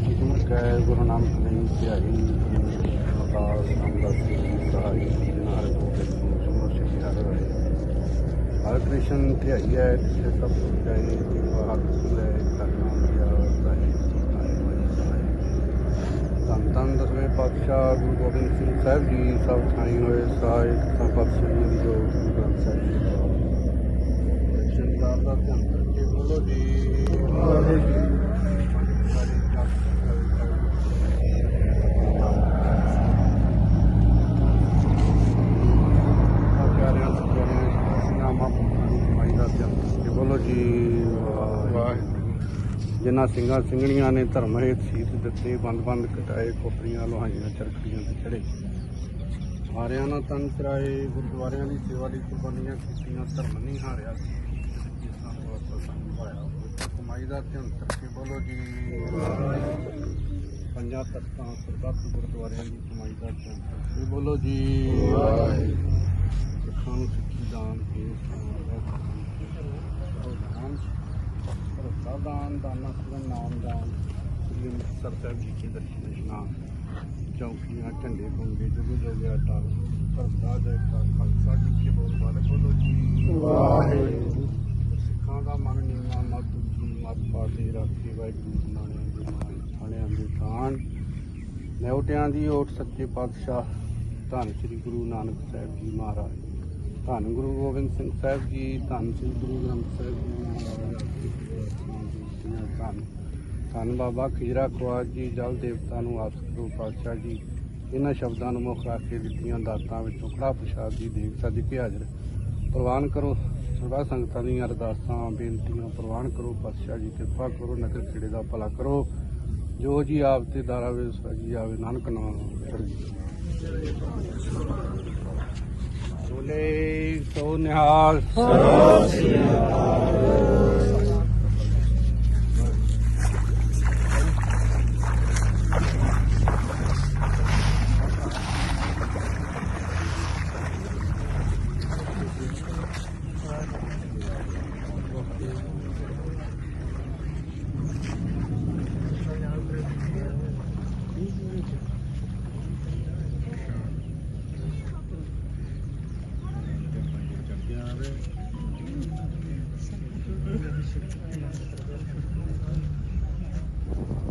किस्मत का है गुरु नाम नहीं किया हर कृष्ण थे है सब जाए हर है संतान दसवें पातशाह गुरु गोबिंद सिंह साहब जी सब छाई हुए साहिब संपक्ष जो गुरु ग्रंथ साहिब ਜਿਨ੍ਹਾਂ ਸਿੰਘਾਂ ਸਿੰਘਣੀਆਂ ਨੇ ਧਰਮ ਹੇਤ ਸੀਸ ਦਿੱਤੇ ਬੰਦ-ਬੰਦ ਕਟਾਏ ਕੋਪਰੀਆਂ ਲੋਹਾਈਆਂ ਚਰਖੜੀਆਂ ਤੇ ਚੜੇ ਹਾਰਿਆਂ ਨਾਲ ਤਨ ਚਰਾਏ ਗੁਰਦੁਆਰਿਆਂ ਦੀ ਸੇਵਾ ਲਈ ਕੁਰਬਾਨੀਆਂ ਕੀਤੀਆਂ ਧਰਮ ਨਹੀਂ ਹਾਰਿਆ ਕਮਾਈ ਦਾ ਧਿਆਨ ਕਰਕੇ ਬੋਲੋ ਜੀ। ਪੰਜਾਂ ਤਖਤਾਂ ਸਰਬੱਤ ਗੁਰਦੁਆਰਿਆਂ ਦੀ ਕਮਾਈ ਦਾ ਧਿਆਨ ਕਰਕੇ ਬੋਲੋ ਜੀ। ਸਿੱਖਾਂ ਨੂੰ ਸਿੱਖੀ ਦਾਨ ਕੇ ਦਾਨ ਭਰਤਾ ਦਾਨ ਸਰਨ ਨਾਮ ਦਾਨ ਸ੍ਰੀ ਅੰਮ੍ਰਿਤਸਰ ਸਾਹਿਬ ਜੀ ਕੇ ਦਰਸ਼ਨ ਇਸ਼ਨਾਨ ਚੌਕੀਆਂ ਝੰਡੇ ਗੁੰਗੇ ਜੁਗ ਜੋਗਿਆ ਟਾਲ ਭਰਤਾ ਜੈ ਕਾ ਖਾਲਸਾ ਜੀ ਕੇ ਬੋਲ ਬਾਲੇ ਬੋਲੋ ਜੀ। ਵਾਹਿਗੁਰੂ। ਸਿੱਖਾਂ ਦਾ ਮਨ ਨੀਵਾ ਮਤ ਉੱਚੀ ਮਤ ਪਾਤੇ ਰਾਖੀ ਵਾਹਿਗੁਰੂ ਨਾਨਿਆਂ ਦੇ ਨਾਮ ਥਾਣਿਆਂ ਦੇ ਥਾਣ। ਨਿਉਟਿਆਂ ਦੀ ਓਟ ਸੱਚੇ ਪਾਤਸ਼ਾਹ ਧੰਨ ਸ੍ਰੀ ਗੁਰੂ ਨਾਨਕ ਸਾਹਿਬ ਜੀ ਮਹਾਰਾਜ। ਧੰਨ ਗੁਰੂ ਗੋਬਿੰਦ ਸਿੰਘ ਸਾਹਿਬ ਜੀ, ਧੰਨ ਸ੍ਰੀ ਗੁਰੂ ਗ੍ਰੰਥ ਸਾਹਿਬ ਜੀ, ਧੰਨ ਧੰਨ ਬਾਬਾ ਖੀਰਾ ਖਵਾਜ ਜੀ, ਜਲ ਦੇਵਤਾ ਨੂੰ ਆਸ ਕਰੋ ਪਾਤਸ਼ਾਹ ਜੀ। ਇਹਨਾਂ ਸ਼ਬਦਾਂ ਨੂੰ ਮੁੱਖ ਰੱਖ ਕੇ ਦਿੱਤੀਆਂ ਦਾਤਾਂ ਵਿੱਚੋਂ ਕੜਾ ਪ੍ਰਸ਼ਾਦ ਦੀ ਦੇਵਤਾ ਸੱਜ ਕੇ ਹਾਜ਼ਰ। ਪ੍ਰਵਾਨ ਕਰੋ ਸਰਬਾ ਸੰਗਤਾਂ ਦੀਆਂ ਅਰਦਾਸਾਂ, ਬੇਨਤੀਆਂ ਪ੍ਰਵਾਨ ਕਰੋ, ਪਾਤਸ਼ਾਹ ਜੀ ਕਿਰਪਾ ਕਰੋ, ਨਗਰ ਖੇੜੇ ਦਾ ਭਲਾ ਕਰੋ। ਜੋ ਜੀ ਆਪ ਤੇ ਦਾਰਾ ਵੇ ਸਜੀ ਆਵੇ, ਨਾਨਕ ਨਾਮ। ਸਰਜੀ બોલે સૌ નિહાલ Thank you.